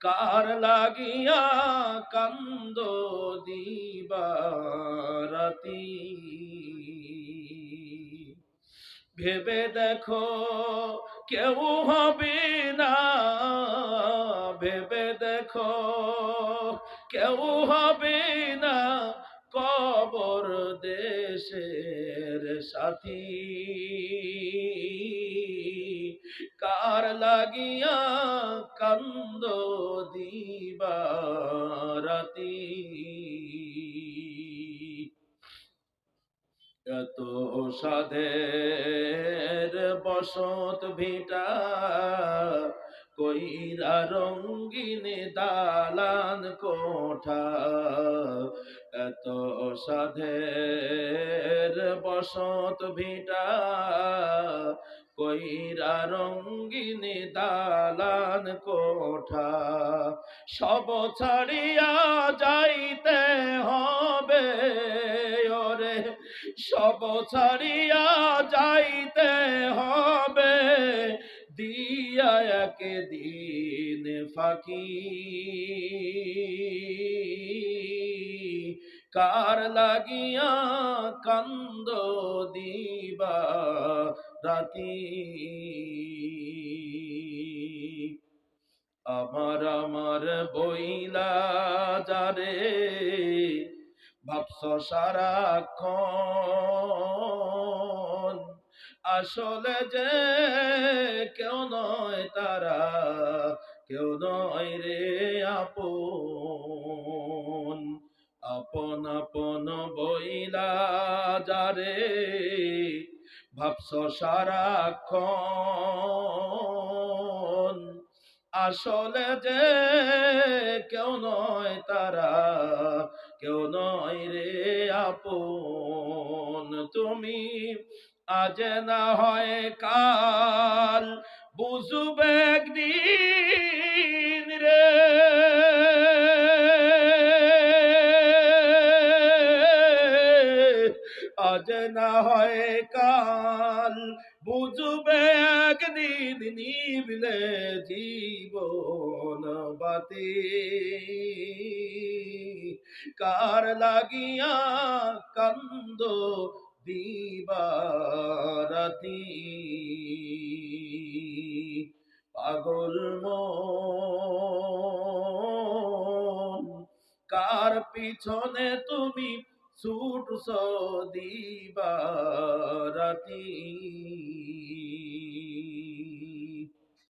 কার লাগিয়া কান্দ দিবারাতি? ভেবে দেখো কেউ হবে না। ভেবে দেখো কেউ হবে না। কবর দেশের সাথী। কার লাগিয়া কান্দ দিবারাতি। এত সাধের বসত ভিটা কইরা রঙ্গিন দালান কোঠা। এত সাধের বসত ভিটা কইরা রঙ্গিন দালান কোঠা, সব ছাড়িয়া যাইতে হবে। ওরে, সব ছাড়িয়া যাইতে হবে। দিয়া একে দিন ফাঁকি কার লাগিয়া কান্দ দিবা রাতি? আমার আমার বইলা যারে ভাবস সারাক্ষণ। আসলে যে কেউ নয় তারা, কেউ নয় রে আপন। আপন আপন বইলা যারে ভাবস সারাক্ষণ আসলে যে কেউ নয় তারা, কেউ নয় রে আপন। তুমি আজ না হয় কাল বুঝবে একদিন আজ না হয় কাল। বুঝবে একদিন নিবলে জীবন বাতি। কার লাগিয়া কান্দ দিবারাতি? পাগল মন, কার পিছনে তুমি ছুটছ দিবারাতি